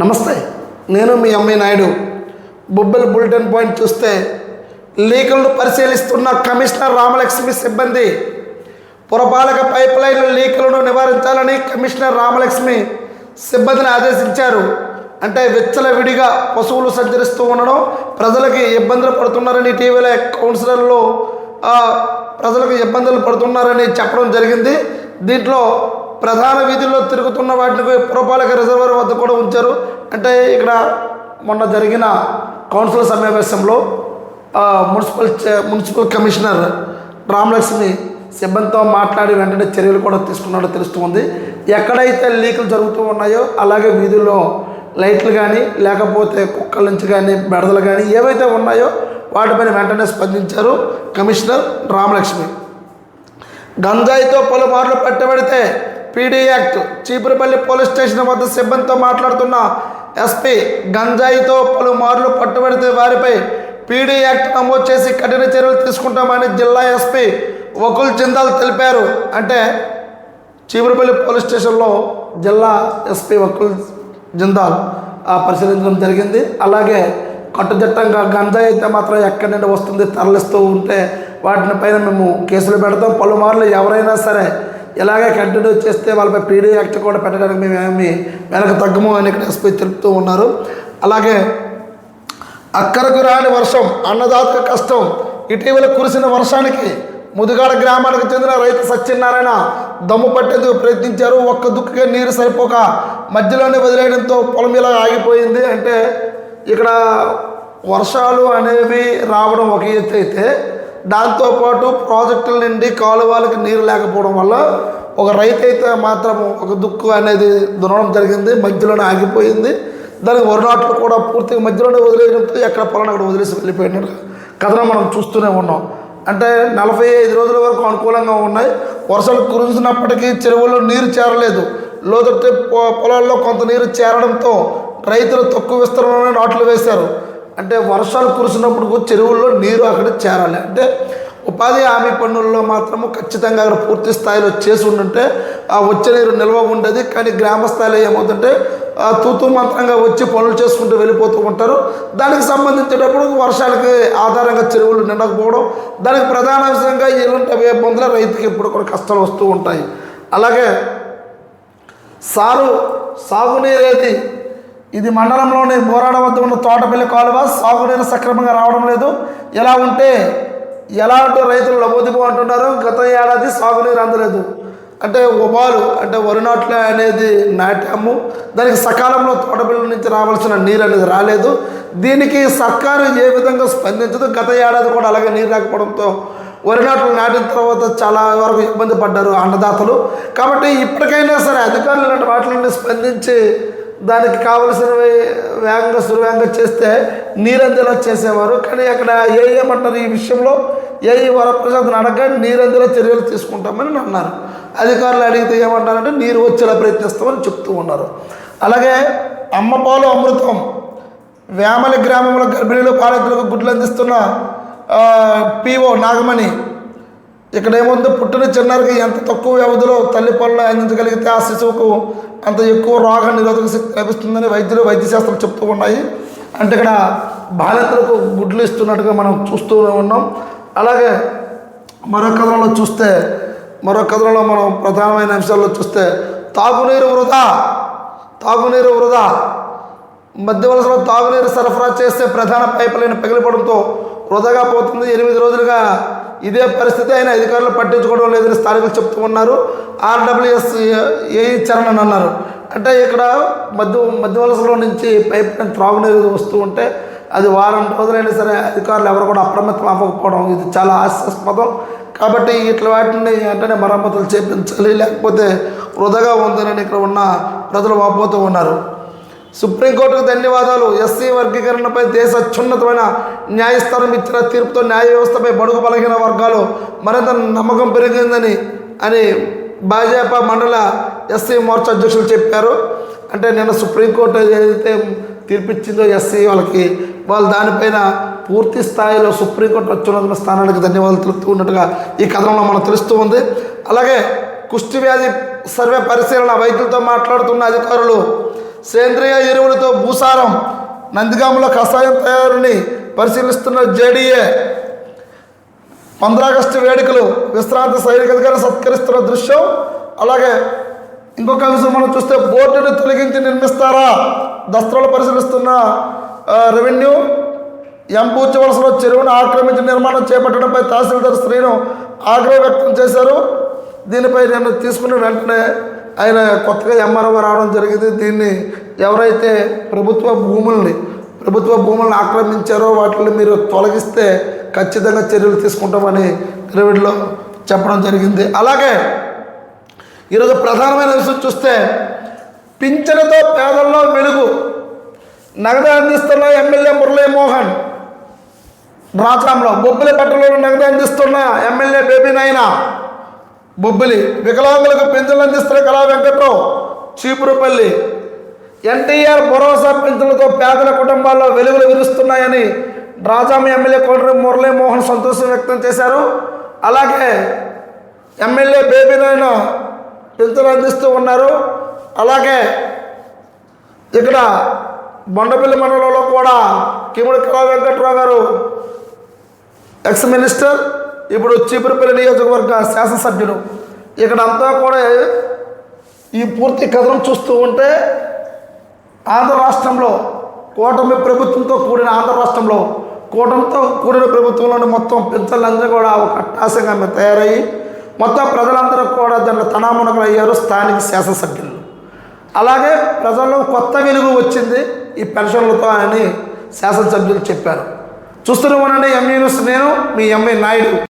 నమస్తే నేను మీ అమ్మాయి నాయుడు. బొబ్బెల్ బులెటిన్ పాయింట్ చూస్తే లీకులను పరిశీలిస్తున్న కమిషనర్ రామలక్ష్మి సిబ్బంది పురపాలక పైప్ లైన్ లీకులను నివారించాలని కమిషనర్ రామలక్ష్మి సిబ్బందిని ఆదేశించారు. అంటే వెచ్చల విడిగా పశువులు సంచరిస్తూ ఉండడం ప్రజలకి ఇబ్బందులు పడుతున్నారని ఇటీవల కౌన్సిలర్లు ప్రజలకు ఇబ్బందులు పడుతున్నారని చెప్పడం జరిగింది. దీంట్లో ప్రధాన వీధుల్లో తిరుగుతున్న వాటిని పురపాలక రిజర్వర్ వద్ద కూడా ఉంచారు. అంటే ఇక్కడ మొన్న జరిగిన కౌన్సిల్ సమావేశంలో మున్సిపల్ మున్సిపల్ కమిషనర్ రామలక్ష్మి సిబ్బందితో మాట్లాడి వెంటనే చర్యలు కూడా తీసుకున్నట్టు తెలుస్తుంది. ఎక్కడైతే లీకులు జరుగుతూ ఉన్నాయో అలాగే వీధుల్లో లైట్లు కానీ లేకపోతే కుక్కల నుంచి కానీ బెడదలు కానీ ఏవైతే ఉన్నాయో వాటిపైన వెంటనే స్పందించారు కమిషనర్ రామలక్ష్మి. గంజాయితో పలుమార్లు పట్టబడితే PD act Cheepurupalli police station వద్ద సిబ్బందితో మాట్లాడుతున్న ఎస్పీ గంజాయితో పలుమార్లు పట్టుబడితే వారిపై పీడీ యాక్ట్ నమోదు చేసి కఠిన చర్యలు తీసుకుంటామని జిల్లా ఎస్పీ వకుల్ జిందాల్ తెలిపారు. అంటే చీపురుపల్లి పోలీస్ స్టేషన్లో జిల్లా ఎస్పీ వకుల్ జిందాల్ ఆ పరిశీలించడం జరిగింది. అలాగే కట్టుదిట్టంగా గంజాయి అయితే మాత్రం ఎక్కడి నుండి వస్తుంది తరలిస్తూ ఉంటే వాటిని పైన మేము కేసులు పెడతాం. పలుమార్లు ఎవరైనా సరే ఇలాగే కంటిన్యూ చేస్తే వాళ్ళపై పీడీ యాక్ట్ కూడా పెట్టడానికి మేము ఏమి వెనక తగ్గము అని ఇక్కడ ఎస్పీ తెలుపుతూ ఉన్నారు. అలాగే అక్కరకు రాని వర్షం అన్నదాత కష్టం ఇటీవల కురిసిన వర్షానికి ముదుగాడ గ్రామానికి చెందిన రైతు సత్యనారాయణ దమ్ము పట్టేందుకు ప్రయత్నించారు. ఒక్క దుక్కుకే నీరు సరిపోక మధ్యలోనే వదిలేయడంతో పొలం ఇలా ఆగిపోయింది. అంటే ఇక్కడ వర్షాలు అనేవి రావడం ఒక ఎత్తు అయితే దాంతోపాటు ప్రాజెక్టుల నుండి కాలువలకి నీరు లేకపోవడం వల్ల ఒక రైతు అయితే మాత్రం ఒక దుక్కు అనేది దున్నడం జరిగింది మధ్యలోనే ఆగిపోయింది. దానికి వరి నాట్లు కూడా పూర్తిగా మధ్యలోనే వదిలేయడంతో ఎక్కడ పొలం అక్కడ వదిలేసి వెళ్ళిపోయినట్టు కథనం మనం చూస్తూనే ఉన్నాం. అంటే నలభై ఐదు రోజుల వరకు అనుకూలంగా ఉన్నాయి. వర్షాలు కురిసినప్పటికీ చెరువుల్లో నీరు చేరలేదు. లోతట్టు పొలాల్లో కొంత నీరు చేరడంతో రైతులు తక్కువ విస్తరణలోనే నాట్లు వేశారు. అంటే వర్షాలు కురిసినప్పుడు చెరువుల్లో నీరు అక్కడ చేరాలి. అంటే ఉపాధి హామీ పన్నుల్లో మాత్రము ఖచ్చితంగా అక్కడ పూర్తి స్థాయిలో చేసి ఉండుంటే ఆ వచ్చే నీరు నిల్వ ఉండేది. కానీ గ్రామ స్థాయిలో ఏమవుతుంటే ఆ మంత్రంగా వచ్చి పనులు చేసుకుంటూ వెళ్ళిపోతూ ఉంటారు. దానికి సంబంధించేటప్పుడు వర్షాలకి ఆధారంగా చెరువులు నిండకపోవడం దానికి ప్రధాన అంశంగా ఇలాంటి ఇబ్బందులు రైతుకి ఇప్పుడు కూడా కష్టాలు వస్తూ ఉంటాయి. అలాగే సారు సాగునీరేది ఇది మండలంలోని బోరాడ వద్ద ఉన్న తోటపల్లి కాలువ సాగునీరు సక్రమంగా రావడం లేదు. ఎలా ఉంటే ఎలా అంటూ రైతులు లబోదిబో అంటున్నారు. గత ఏడాది సాగునీరు అందలేదు. అంటే ఉబాలు అంటే వరి నాట్లు అనేది నాటాము. దానికి సకాలంలో తోటపల్లి నుంచి రావాల్సిన నీరు అనేది రాలేదు. దీనికి సర్కారు ఏ విధంగా స్పందించదు? గత ఏడాది కూడా అలాగే నీరు రాకపోవడంతో వరి నాట్లు నాటిన తర్వాత చాలా వరకు ఇబ్బంది పడ్డారు అన్నదాతలు. కాబట్టి ఇప్పటికైనా సరే అధికారులు ఇలాంటి వాటిని స్పందించి దానికి కావలసినవి వేగంగా సురవేగంగా చేస్తే నీరందిలా చేసేవారు. కానీ అక్కడ ఏ ఏమంటారు ఈ విషయంలో? ఏ వరప్రసాద్ని అడగ నీరందేలా చర్యలు తీసుకుంటామని అన్నారు అధికారులు అడిగితే ఏమంటారంటే నీరు వచ్చేలా ప్రయత్నిస్తామని చెప్తూ ఉన్నారు. అలాగే అమ్మపాలు అమృతం వేమలి గ్రామంలో గర్భిణీలు పాలకులకు గుడ్లు అందిస్తున్న పిఓ నాగమణి ఇక్కడ ఏముంది పుట్టిన చిన్నారికి ఎంత తక్కువ వ్యవధిలో తల్లి పనులు అందించగలిగితే ఆ శిశువుకు అంత ఎక్కువ రోగ నిరోధక శక్తి లభిస్తుందని వైద్యులు వైద్యశాస్త్రం చెప్తూ ఉన్నాయి. అంటే ఇక్కడ బాలింతలకు గుడ్లు ఇస్తున్నట్టుగా మనం చూస్తూ ఉన్నాం. అలాగే మరో కథనంలో చూస్తే మరో కథనంలో మనం ప్రధానమైన అంశాల్లో చూస్తే తాగునీరు వృధా తాగునీరు వృధా. మధ్య వలసలో తాగునీరు సరఫరా చేస్తే ప్రధాన పైప్ లైన్ పగిలిపోవడంతో వృధాగా పోతుంది. ఎనిమిది రోజులుగా ఇదే పరిస్థితి అయినా అధికారులు పట్టించుకోవడం లేదని స్థానికులు చెప్తూ ఉన్నారు. ఆర్డబ్ల్యూఎస్ ఏ చరణ్ అని అన్నారు. అంటే ఇక్కడ మధ్య మధ్య వలసలో నుంచి పైప్ లైన్ త్రాగునీరు వస్తూ ఉంటే అది వారం రోజులైనా సరే అధికారులు ఎవరు కూడా అప్రమత్తం అవ్వకపోవడం ఇది చాలా హాస్యాస్పదం. కాబట్టి ఇట్లా వాటిని వెంటనే మరమ్మతులు చేపించాలి. లేకపోతే వృధాగా ఉందని ఇక్కడ ఉన్న ప్రజలు వాపోతూ ఉన్నారు. సుప్రీంకోర్టుకు ధన్యవాదాలు. ఎస్సీ వర్గీకరణపై దేశ అత్యున్నతమైన న్యాయస్థానం ఇచ్చిన తీర్పుతో న్యాయ వ్యవస్థపై బడుగు బలహీన వర్గాలు మరింత నమ్మకం పెరిగిందని అని భాజపా మండల ఎస్సీ మోర్చా అధ్యక్షులు చెప్పారు. అంటే నిన్న సుప్రీంకోర్టు ఏదైతే తీర్పిచ్చిందో ఎస్సీ వాళ్ళకి వాళ్ళు దానిపైన పూర్తి స్థాయిలో సుప్రీంకోర్టు అత్యున్నతమైన స్థానానికి ధన్యవాదాలు తెలుపుతూ ఉన్నట్టుగా ఈ కథనంలో మనం తెలుస్తూ ఉంది. అలాగే కుష్టి వ్యాధి సర్వే పరిశీలన వైద్యులతో మాట్లాడుతున్న అధికారులు సేంద్రియ ఎరువులతో భూసారం నందిగామలో కషాయం తయారుని పరిశీలిస్తున్న జేడీఏ పంద్రాగస్టు వేడుకలు విశ్రాంతి సైనిక సత్కరిస్తున్న దృశ్యం. అలాగే ఇంకొక అంశం మనం చూస్తే బోర్డును తొలగించి నిర్మిస్తారా? దస్త్రాలు పరిశీలిస్తున్న రెవెన్యూ ఎంపూచి వలసలో చెరువును ఆక్రమించి నిర్మాణం చేపట్టడంపై తహసీల్దార్ శ్రీను ఆగ్రహం వ్యక్తం చేశారు. దీనిపై నేను తీసుకున్న వెంటనే ఆయన కొత్తగా ఎంఆర్ఓ రావడం జరిగింది. దీన్ని ఎవరైతే ప్రభుత్వ భూముల్ని ప్రభుత్వ భూములను ఆక్రమించారో వాటిని మీరు తొలగిస్తే ఖచ్చితంగా చర్యలు తీసుకుంటామని ద్రవిడ్లో చెప్పడం జరిగింది. అలాగే ఈరోజు ప్రధానమైన విషయం చూస్తే పింఛనతో పేదల్లో వెలుగు. నగదు అందిస్తున్న ఎమ్మెల్యే మురళీ మోహన్ రాజాంలో బొబ్బిలి పట్టణంలో నగదు అందిస్తున్న ఎమ్మెల్యే బేబీ నైనా బొబ్బిలి వికలాంగులకు పెన్షన్లు అందిస్తున్న కళా వెంకట్రావు చీపురుపల్లి. ఎన్టీఆర్ భరోసా పెన్షన్లతో పేదల కుటుంబాల్లో వెలుగులు విరుస్తున్నాయని రాజాం ఎమ్మెల్యే కోటరి మురళీమోహన్ సంతోషం వ్యక్తం చేశారు. అలాగే ఎమ్మెల్యే బేబీ నాయన పెన్షన్ అందిస్తూ ఉన్నారు. అలాగే ఇక్కడ బొండపల్లి మండలంలో కూడా కిముడి కళా వెంకట్రావు గారు ఎక్స్ మినిస్టర్ ఇప్పుడు చీపురుపల్లి నియోజకవర్గ శాసనసభ్యులు. ఇక్కడ అంతా కూడా ఈ పూర్తి కథనం చూస్తూ ఉంటే ఆంధ్ర రాష్ట్రంలో కూటమి ప్రభుత్వంతో కూడిన ఆంధ్ర రాష్ట్రంలో కూటమితో కూడిన ప్రభుత్వంలోని మొత్తం పెద్దలందరూ కూడా ఒక అట్టాసంగా తయారయ్యి మొత్తం ప్రజలందరూ కూడా దాంట్లో తనామునకలు అయ్యారు స్థానిక శాసనసభ్యులు. అలాగే ప్రజల్లో కొత్త వెలుగు వచ్చింది ఈ పెన్షన్లతో అని శాసనసభ్యులు చెప్పారు. చూస్తున్న ఉండండి ఎంఈ నేను మీ ఎంఐ నాయుడు.